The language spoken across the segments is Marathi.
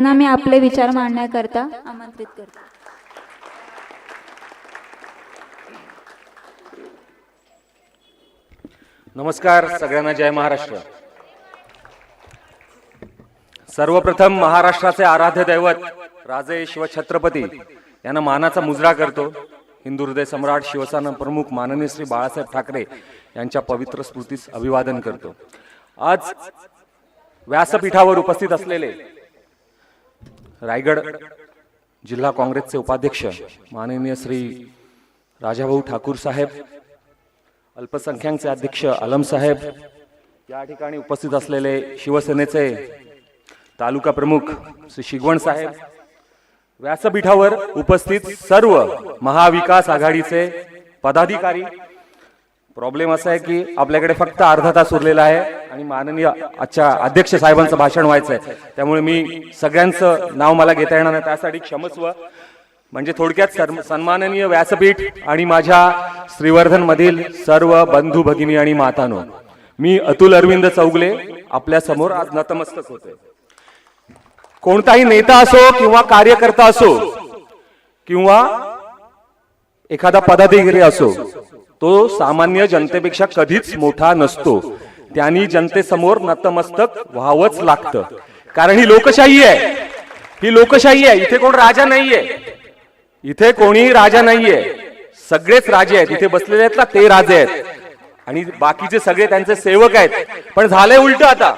ना मी आपले विचार मांडण्याकरता आमंत्रित करते. नमस्कार सगळ्यांना जय महाराष्ट्र. सर्वप्रथम महाराष्ट्राचे आराध्य दैवत राजे शिवछत्रपती यांना मानाचा मुजरा करतो. हिंदू हृदय सम्राट शिवसेना प्रमुख माननीय श्री बाळासाहेब ठाकरे यांच्या पवित्र स्मृतीस अभिवादन करतो. आज व्यासपीठावर उपस्थित असलेले रायगड जिल्हा काँग्रेसचे उपाध्यक्ष माननीय श्री राजाभाऊ ठाकूर साहेब अल्पसंख्याकचे अध्यक्ष आलम साहेब या ठिकाणी उपस्थित असलेले शिवसेनेचे तालुका प्रमुख श्री शिगवण साहेब व्यासपीठावर उपस्थित सर्व महाविकास आघाडीचे पदाधिकारी. प्रॉब्लेम असा आहे की आपल्याकडे फक्त अर्धा तास उरलेला आहे. आणि माननीय आजच्या अध्यक्ष साहेबांचं भाषण व्हायचं आहे त्यामुळे मी सगळ्यांचं नाव मला घेता येणार नाही. त्यासाठी क्षमस्व म्हणजे थोडक्यात सन्माननीय व्यासपीठ आणि माझ्या श्रीवर्धन मधील सर्व बंधू भगिनी आणि मातानो मी अतुल अरविंद चौगले आपल्यासमोर आज नतमस्तक होते कोणताही नेता असो किंवा कार्यकर्ता असो किंवा एखादा पदाधिकारी असो तो सामान्य जनतेपेक्षा कधीच मोठा नसतो. त्यांनी जनतेसमोर नतमस्तक व्हावंच लागतं. कारण ही लोकशाही आहे. ही लोकशाही आहे. इथे कोण राजा नाहीये. इथे कोणी राजा नाहीये. सगळेच राजे आहेत. इथे बसलेले आहेत ना ते राजे आहेत. आणि बाकीचे सगळे त्यांचे सेवक आहेत. पण झालंय उलट आता.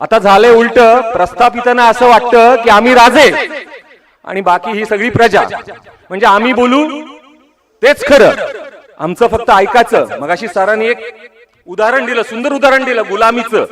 आता झालंय उलट प्रस्थापितांना असं वाटतं की आम्ही राजे. आणि बाकी ही सगळी प्रजा. म्हणजे आम्ही बोलू तेच खरं. आमचं फक्त ऐकायचं. मगाशी सरांनी एक उदाहरण दिलं सुंदर उदाहरण दिलं गुलामीचं.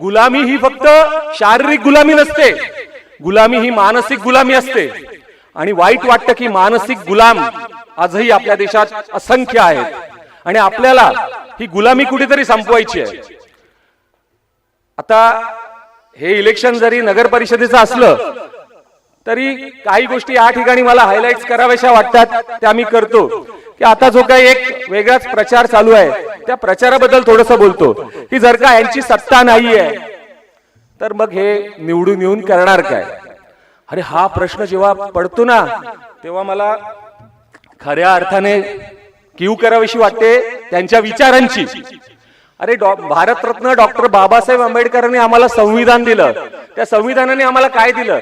गुलामी ही फक्त शारीरिक गुलामी नसते. गुलामी ही मानसिक गुलामी असते. आणि वाईट वाटतं की मानसिक गुलाम आजही आपल्या देशात असंख्य आहेत. आणि आपल्याला ही गुलामी कुठेतरी संपवायची आहे. आता हे इलेक्शन जरी नगर परिषदेचं असलं तरी काही गोष्टी या ठिकाणी मला हायलाइट कराव्याशा वाटतात त्या मी करतो. की आता जो काही एक वेगळाच प्रचार चालू आहे त्या प्रचाराबद्दल थोडस बोलतो. की जर का यांची सत्ता नाही आहे तर मग हे निवडून येऊन करणार काय? अरे हा प्रश्न जेव्हा पडतो ना तेव्हा मला खऱ्या अर्थाने किव करावीशी वाटते त्यांच्या विचारांची. अरे भारतरत्न डॉक्टर बाबासाहेब आंबेडकरांनी आम्हाला संविधान दिलं. त्या संविधानाने आम्हाला काय दिलं?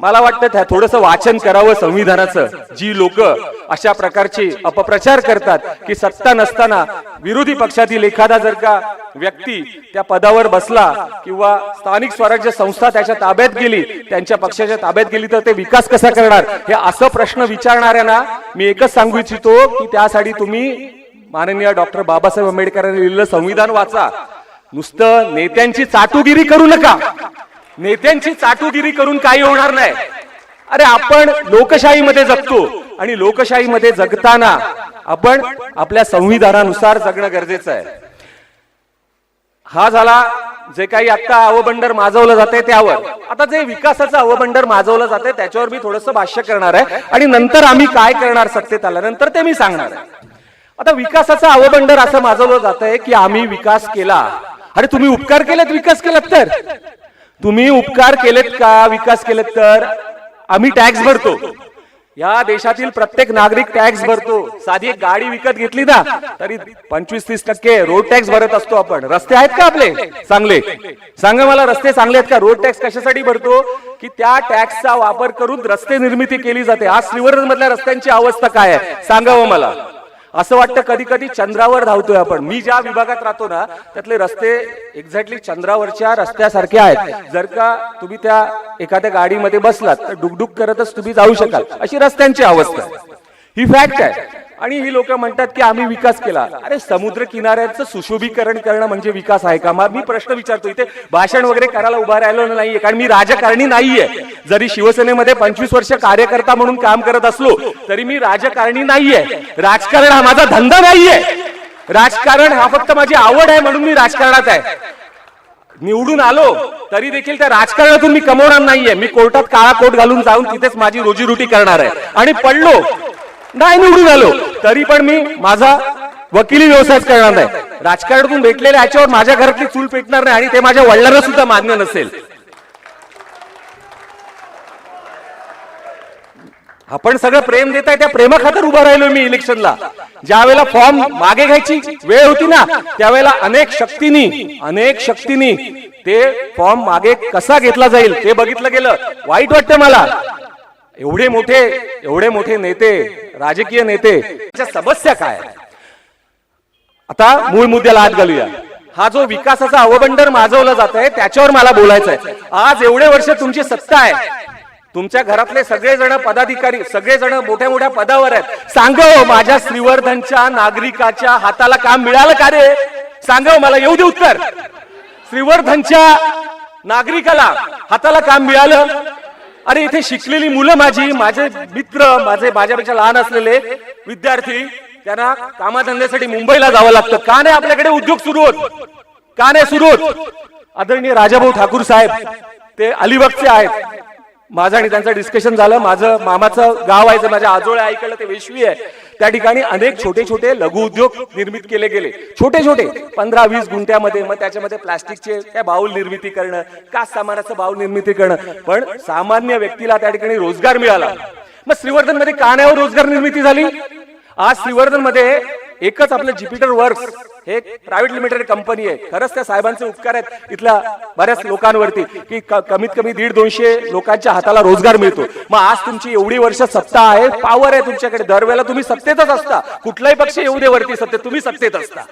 मला वाटतं त्या थोडंसं वाचन करावं संविधानाचं. जी लोक अशा प्रकारची अपप्रचार करतात की सत्ता नसताना विरोधी पक्षातील एखादा जर का व्यक्ती त्या पदावर बसला किंवा स्थानिक स्वराज्य संस्था त्याच्या ताब्यात गेली त्यांच्या पक्षाच्या ताब्यात गेली तर ते विकास कसा करणार? हे असं प्रश्न विचारणाऱ्यांना मी एकच सांगू इच्छितो की त्यासाठी तुम्ही माननीय डॉक्टर बाबासाहेब आंबेडकरांनी लिहिलेलं संविधान वाचा. नुसतं नेत्यांची चाटुगिरी करू नका. नेत्यांची चाटुगिरी करून काही होणार नाही. अरे आपण लोकशाहीमध्ये जगतो आणि लोकशाहीमध्ये जगताना आपण आपल्या संविधानानुसार जगणं गरजेचं आहे. हा झाला जे काही आता अवबंडर माजवलं जाते त्यावर. आता जे विकासाचं अवबंडर माजवलं जाते त्याच्यावर मी थोडंसं भाष्य करणार आहे. आणि नंतर आम्ही काय करणार सत्तेत आल्यानंतर ते मी सांगणार आहे. आता विकासाचं अवबंडर असं माजवलं जात आहे की आम्ही विकास केला. अरे तुम्ही उपकार केलेत विकास केलात तर. तुम्ही उपकार केलेत का विकास केलेत तर? आम्ही टॅक्स भरतो. या देशातील प्रत्येक नागरिक टॅक्स भरतो. साधी एक गाडी विकत घेतली ना तरी पंचवीस तीस टक्के रोड टॅक्स भरत असतो आपण. रस्ते आहेत का आपले? चांगले. सांगा मला रस्ते चांगले आहेत का? रोड टॅक्स कशासाठी भरतो? की त्या टॅक्सचा वापर करून रस्ते निर्मिती केली जाते. आज श्रीवर्धन मधल्या रस्त्यांची अवस्था काय आहे? सांगावं मला. असं वाटतं कधी कधी चंद्रावर धावतोय आपण. मी ज्या विभागात राहतो ना त्यातले रस्ते एक्झॅक्टली चंद्रावरच्या रस्त्यासारखे आहेत. जर का तुम्ही त्या एखाद्या गाडीमध्ये बसलात तर डुकडुक करतच तुम्ही जाऊ शकाल. अशी रस्त्यांची अवस्था. ही फॅक्ट आहे. आणि ही लोक म्हणतात की आम्ही विकास केला. अरे समुद्र किनाऱ्याचं सुशोभीकरण करणं म्हणजे विकास आहे का? मग मी प्रश्न विचारतो इथे. भाषण वगैरे करायला उभा राहिलो नाहीये कारण मी राजकारणी नाहीये. जरी शिवसेनेमध्ये पंचवीस वर्ष कार्यकर्ता म्हणून काम करत असलो तरी मी राजकारणी नाहीये. राजकारण हा माझा धंदा नाहीये. राजकारण हा फक्त माझी आवड आहे म्हणून मी राजकारणात आहे. निवडून आलो तरी देखील त्या राजकारणातून मी कमवणार नाहीये. मी कोर्टात काळा कोट घालून जाऊन तिथेच माझी रोजीरोटी करणार आहे. आणि पडलो नाही निवडून आलो. तरी पण मी माझा वकिली व्यवसाय करणार नाही. राजकारणातून भेटलेल्या याच्यावर माझ्या घरातली चूल पेटणार नाही आणि ते माझ्या वडिलांना सुद्धा मान्य नसेल. आपण सगळं प्रेम देताय त्या प्रेमाखातर उभा राहिलो मी इलेक्शनला. ज्या वेळेला फॉर्म मागे घ्यायची वेळ होती ना त्यावेळेला अनेक शक्तींनी अनेक शक्तींनी ते फॉर्म मागे कसा घेतला जाईल ते बघितलं गेलं. वाईट वाटतं मला. एवढे मोठे एवढे मोठे नेते राजकीय नेते समस्या काय? आता मूळ मुद्द्याला हात घालूया. हा जो विकासाचा अवबंडर माजवला जात आहे त्याच्यावर मला बोलायचं आहे आज एवढे वर्ष तुमची सत्ता आहे. तुमच्या घरातले सगळेजण पदाधिकारी सगळेजण मोठ्या मोठ्या पदावर आहेत. सांग माझ्या श्रीवर्धनच्या नागरिकाच्या हाताला काम मिळालं का रे? सांग मला येऊ दे उत्तर. श्रीवर्धनच्या नागरिकाला हाताला काम मिळालं? अरे इथे शिकलेली मुलं माझी माझे मित्र माझे माझ्यापेक्षा लहान असलेले विद्यार्थी त्यांना कामाधंद्यासाठी मुंबईला जावं लागतं. का नाही आपल्याकडे उद्योग सुरू होत? का नाही सुरू होत? आदरणीय राजाभाऊ ठाकूर साहेब ते अलिबागचे आहेत. माझं आणि त्यांचं डिस्कशन झालं. माझं मामाचं गाव आहे माझ्या आजोळ्या आईकडलं ते वेशवी आहे. त्या ठिकाणी अनेक छोटे छोटे लघु उद्योग निर्मित केले गेले. छोटे छोटे पंधरा वीस गुंठ्यामध्ये मग त्याच्यामध्ये प्लास्टिकचे काय बाऊल निर्मिती करणं का सामानाचं बाऊल निर्मिती करणं. पण सामान्य व्यक्तीला त्या ठिकाणी रोजगार मिळाला. मग श्रीवर्धनमध्ये का रोजगार निर्मिती झाली. आज श्रीवर्धनमध्ये एकच आपलं ज्युपिटर वर्क्स हे प्रायव्हेट लिमिटेड कंपनी आहे. खरंच त्या साहेबांचे उपकार आहेत इथल्या बऱ्याच लोकांवरती की कमीत कमी दीड दोनशे लोकांच्या हाताला रोजगार मिळतो. मग आज तुमची एवढी वर्ष सत्ता आहे पॉवर आहे तुमच्याकडे. दरवेळेला तुम्ही सत्तेतच असता. कुठलाही पक्ष येऊ दे वरती सत्तेत तुम्ही सत्तेत असता.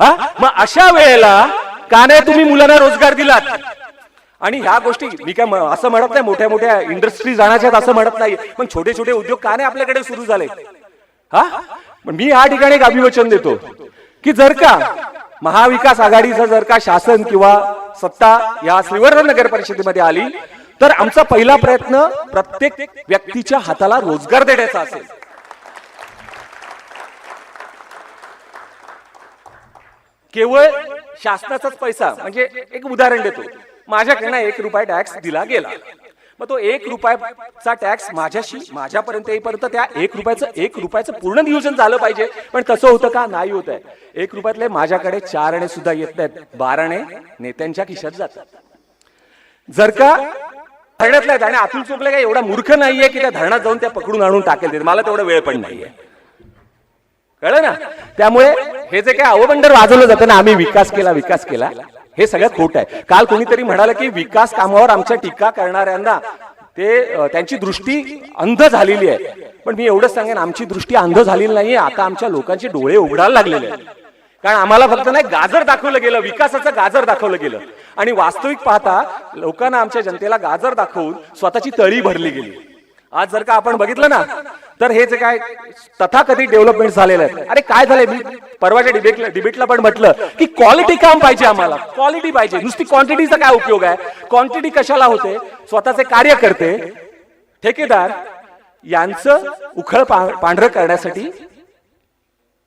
हा? मग अशा वेळेला का नाही तुम्ही मुलांना रोजगार दिलात. आणि ह्या गोष्टी मी काय असं म्हणत नाही मोठ्या मोठ्या इंडस्ट्री जाण्याच्या असं म्हणत नाही. पण छोटे छोटे उद्योग का नाही आपल्याकडे सुरू झाले हा? पण मी या ठिकाणी एक अभिवचन देतो की जर का महाविकास आघाडीचं जर का शासन किंवा सत्ता या श्रीवर्धन नगर परिषदेमध्ये आली तर आमचा पहिला प्रयत्न प्रत्येक व्यक्तीच्या हाताला रोजगार देण्याचा असेल. केवळ शासनाचाच पैसा म्हणजे एक उदाहरण देतो. माझ्याकडे एक रुपया टॅक्स दिला गेला. मग तो एक रुपयाचा टॅक्स माझ्याशी माझ्यापर्यंत येईपर्यंत त्या एक रुपयाचं एक रुपयाचं पूर्ण नियोजन झालं पाहिजे. पण तसं होतं का? नाही होत आहे. एक रुपयातले माझ्याकडे चार आणे सुद्धा येत नाहीत. बाराणे नेत्यांच्या खिशात जातात. जर का धरण्यातल्या आहेत आणि अतुल चोपले काय एवढा मूर्ख नाहीये की त्या धरणात जाऊन त्या पकडून आणून टाकेल ते मला तेवढा वेळ पण नाहीये. कळलं ना? त्यामुळे हे जे काय अवबंडर वाजवलं जातं ना आम्ही विकास केला विकास केला. हे सगळं खोट आहे. काल कोणीतरी म्हणालं की विकास कामावर आमच्या टीका करणाऱ्यांना ते त्यांची दृष्टी अंध झालेली आहे. पण मी एवढंच सांगेन आमची दृष्टी अंध झालेली नाहीये. आता आमच्या लोकांचे डोळे उघडायला लागलेले आहेत. कारण आम्हाला फक्त नाही गाजर दाखवलं गेलं विकासाचं गाजर दाखवलं गेलं. आणि वास्तविक पाहता लोकांना आमच्या जनतेला गाजर दाखवून स्वतःची तळी भरली गेली. आज जर का आपण बघितलं ना तर हे जे काय तथाकथित डेव्हलपमेंट झालेलं आहे. अरे काय झालंय? मी परवाच्या डिबेटला डिबेटला पण म्हटलं की क्वालिटी काम पाहिजे आम्हाला. क्वालिटी पाहिजे. नुसती क्वांटिटीचा काय उपयोग आहे? क्वांटिटी कशाला होते? स्वतःचे कार्य करते ठेकेदार यांचं उखळ पांढरं करण्यासाठी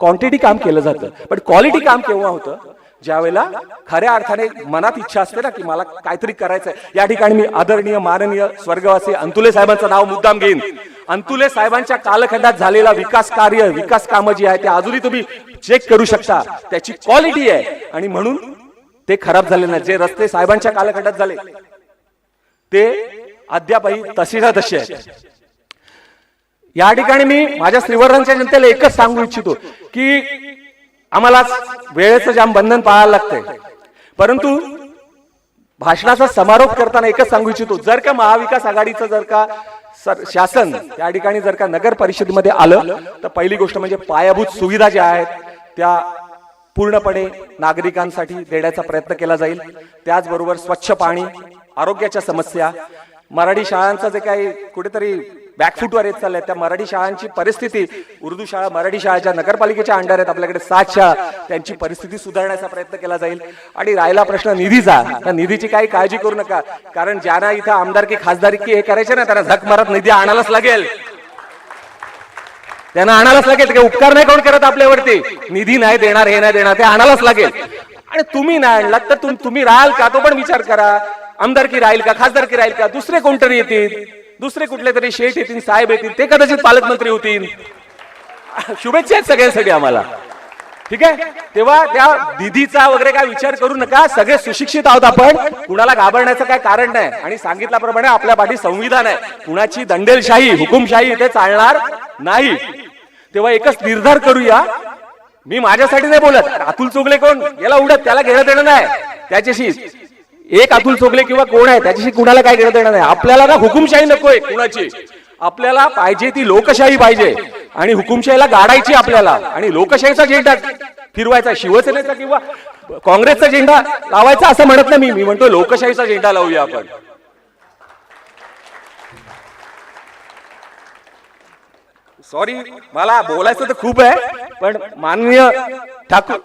क्वांटिटी काम केलं जातं. पण क्वालिटी काम केव्हा होतं? ज्यावेळेला खऱ्या अर्थाने मनात इच्छा असते ना की मला काहीतरी करायचंय. या ठिकाणी मी आदरणीय माननीय स्वर्गवासी अंतुले साहेबांचं नाव मुद्दाम घेईन. अंतुले साहेबांच्या कालखंडात झालेला विकास कार्य विकास कामं जी आहे ते अजूनही तुम्ही चेक करू शकता. त्याची क्वालिटी आहे. आणि म्हणून ते खराब झाले नाही. जे रस्ते साहेबांच्या कालखंडात झाले ते अद्यापही तसेच्या तसे आहेत. या ठिकाणी मी माझ्या श्रीवर्धनच्या जनतेला एकच सांगू इच्छितो की आम्हाला वेळेचं जाम बंधन पाळायला लागतंय. परंतु भाषणाचा समारोप करताना एकच सांगू इच्छितो जर का महाविकास आघाडीचं जर का सर शासन त्या ठिकाणी जर का नगर परिषदेमध्ये आलं तर पहिली गोष्ट म्हणजे पायाभूत सुविधा ज्या आहेत त्या पूर्णपणे नागरिकांसाठी देण्याचा प्रयत्न केला जाईल. त्याचबरोबर स्वच्छ पाणी आरोग्याच्या समस्या मराठी शाळांचं जे काही कुठेतरी बॅकफूटवर येत चालल्या त्या मराठी शाळांची परिस्थिती उर्दू शाळा मराठी शाळाच्या नगरपालिकेच्या अंडर आहेत. आपल्याकडे सात शाळा त्यांची परिस्थिती सुधारण्याचा प्रयत्न केला जाईल. आणि राहिला प्रश्न निधीचा. त्या निधीची काही काळजी करू नका. कारण ज्यांना इथं आमदारकी खासदारकी हे करायचे ना त्यांना झक मारत निधी आणायलाच लागेल. त्यांना आणायलाच लागेल. ते काही उपकार नाही कोण करत आपल्यावरती. निधी नाही देणार हे नाही देणार ते आणायलाच लागेल. आणि तुम्ही नाही आणलात तर तुम्ही राहाल का? तो पण विचार करा. आमदारकी राहील का? खासदारकी राहील का? दुसरे कोणतरी येतील? दुसरे कुठले तरी शेठ येतील साहेब येतील ते कदाचित पालकमंत्री होतील. शुभेच्छा आहेत सगळ्यांसाठी आम्हाला. ठीक आहे? तेव्हा त्या दिदीचा वगैरे काय विचार करू नका. सगळे सुशिक्षित आहोत आपण. कुणाला घाबरण्याचं काय कारण नाही. आणि सांगितल्याप्रमाणे आपल्या पाठी संविधान आहे. कुणाची दंडेलशाही हुकुमशाही इथे चालणार नाही. तेव्हा एकच निर्धार करूया. मी माझ्यासाठी नाही बोलत. अतुल चुगले कोण? याला उडत त्याला घेणं देणं नाही. त्याच्याशी एक अतुल चोगले किंवा कोण आहे त्याच्याशी कुणाला काय घेणं येणार नाही. आपल्याला ना हुकुमशाही नकोय कुणाची. आपल्याला पाहिजे ती लोकशाही पाहिजे. आणि हुकुमशाहीला गाडायची आपल्याला. आणि लोकशाहीचा झेंडा फिरवायचा शिवसेनेचा किंवा काँग्रेसचा झेंडा लावायचा असं म्हणत नाही मी. मी म्हणतो लोकशाहीचा झेंडा लावूया आपण. सॉरी मला बोलायचं तर खूप आहे पण माननीय ठाकूर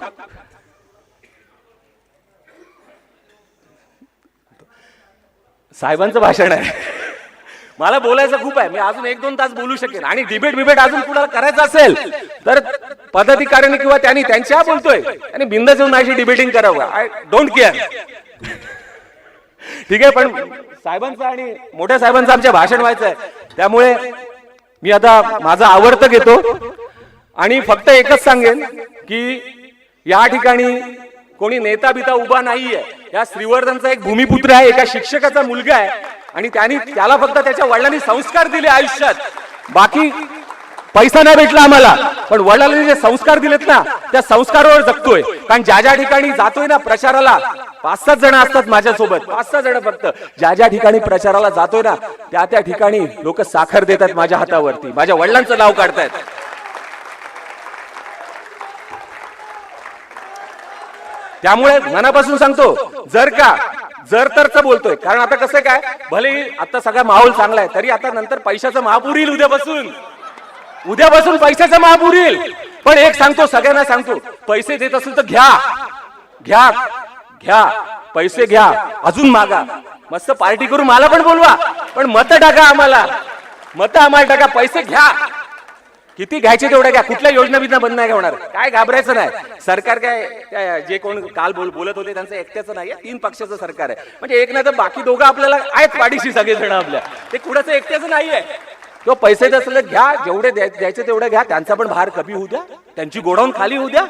साहेबांचं भाषण आहे. मला बोलायचं खूप आहे. मी अजून एक दोन तास बोलू शकेन. आणि डिबेट बिबेट अजून कुणाला करायचं असेल तर पदाधिकाऱ्यांनी किंवा त्यांनी त्यांच्या बोलतोय. आणि बिंद येऊन माझी डिबेटिंग करावं. आय डोंट केअर ठीक आहे पण साहेबांचं आणि मोठ्या साहेबांचं आमच्या भाषण व्हायचं आहे. त्यामुळे मी आता माझं आवडतं घेतो. आणि फक्त एकच सांगेन की या ठिकाणी कोणी नेता बिता उभा नाहीये. या श्रीवर्धनचा एक भूमिपुत्र आहे एका शिक्षकाचा मुलगा आहे. आणि त्यांनी त्याला फक्त त्याच्या वडिलांनी संस्कार दिले आयुष्यात. बाकी पैसा नाही भेटला आम्हाला पण वडिलांनी जे संस्कार दिलेत ना त्या संस्कारावर जगतोय. कारण ज्या ज्या ठिकाणी जातोय ना प्रचाराला पाच सात जण असतात माझ्यासोबत पाच सहा जण फक्त. ज्या ज्या ठिकाणी प्रचाराला जातोय ना त्या त्या ठिकाणी लोक साखर देतात माझ्या हातावरती. माझ्या वडिलांचं नाव काढतायत. त्यामुळे मनापासून सांगतो जर का जर तरच बोलतोय. कारण आता कसं काय भले आता सगळा माहोल चांगला आहे तरी आता नंतर पैशाचं महापूर येईल उद्यापासून. उद्यापासून पैशाचं महापूर येईल. पण एक सांगतो सगळ्यांना सांगतो पैसे देत असेल तर घ्या. घ्या घ्या. पैसे घ्या. अजून मागा. मस्त पार्टी करून मला पण बोलवा. पण मत टाका आम्हाला. मत आम्हाला टाका. पैसे घ्या. किती घ्यायचे तेवढे घ्या. कुठल्या योजना बिजना बंद नाही होणार. काय घाबरायचं नाही. सरकार काय काय जे कोण काल बोल बोलत होते त्यांचं एकट्याचं नाही तीन पक्षाचं सरकार आहे. म्हणजे एक नाही तर बाकी दोघं आपल्याला आहेत पाठीशी सगळेजण आपल्या. ते कुणाचं एकट्याचं नाहीये किंवा पैसे असलं घ्या. जेवढे द्याय- द्यायचे तेवढे घ्या. त्यांचा पण भार कमी होऊ द्या. त्यांची गोडाऊन खाली होऊ द्या.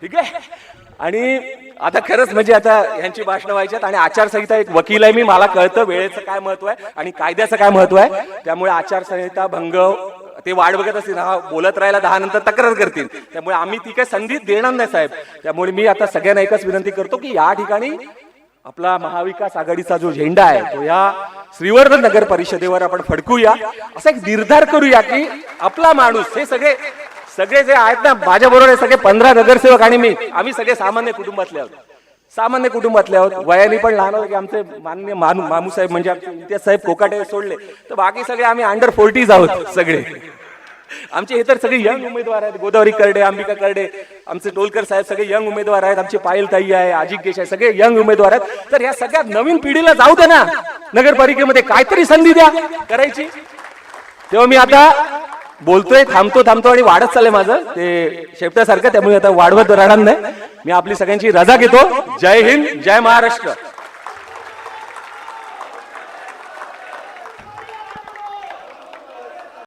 ठीक आहे? आणि आता खरंच म्हणजे आता यांची भाषणं व्हायच्यात आणि आचारसंहिता एक वकील आहे मी. मला कळतं. वेळेचं काय महत्त्व आहे आणि कायद्याचं काय महत्त्व आहे. त्यामुळे आचारसंहिता भंग ते वाट बघत असतील हा बोलत राहायला दहा नंतर तक्रार करतील. त्यामुळे आम्ही ती काय संधी देणार नाही साहेब. त्यामुळे मी आता सगळ्यांना एकच विनंती करतो की या ठिकाणी आपला महाविकास आघाडीचा जो झेंडा आहे तो या श्रीवर्धन नगर परिषदेवर आपण फडकूया. असा एक निर्धार करूया की आपला माणूस हे सगळे सगळे जे आहेत ना माझ्या बरोबर सगळे पंधरा नगरसेवक आणि मी आम्ही सगळे सामान्य कुटुंबातले आहोत. सामान्य कुटुंबातले आहोत वयाने पण लहान होते की आमचे मान्य मानू मामू साहेब म्हणजे आमचे इम्तियाज साहेब कोकाटे सोडले. तर बाकी सगळे आम्ही अंडर फोर्टीज आहोत सगळे. आमचे हे तर सगळे यंग उमेदवार आहेत. गोदावरी करडे अंबिका करडे आमचे टोलकर साहेब सगळे यंग उमेदवार आहेत. आमचे पायल ताई आहे अजित देश आहे सगळे यंग उमेदवार आहेत. तर या सगळ्या नवीन पिढीला जाऊ दे ना. नगरपालिकेमध्ये काहीतरी संधी द्या. करायची. तेव्हा मी आता बोलतोय थांबतो थांबतो आणि वाढत चाललंय माझं. ते शेपट्यासारखं त्यामुळे आता वाढवत राहणार नाही. मी आपली सगळ्यांची रजा घेतो. जय हिंद जय महाराष्ट्र.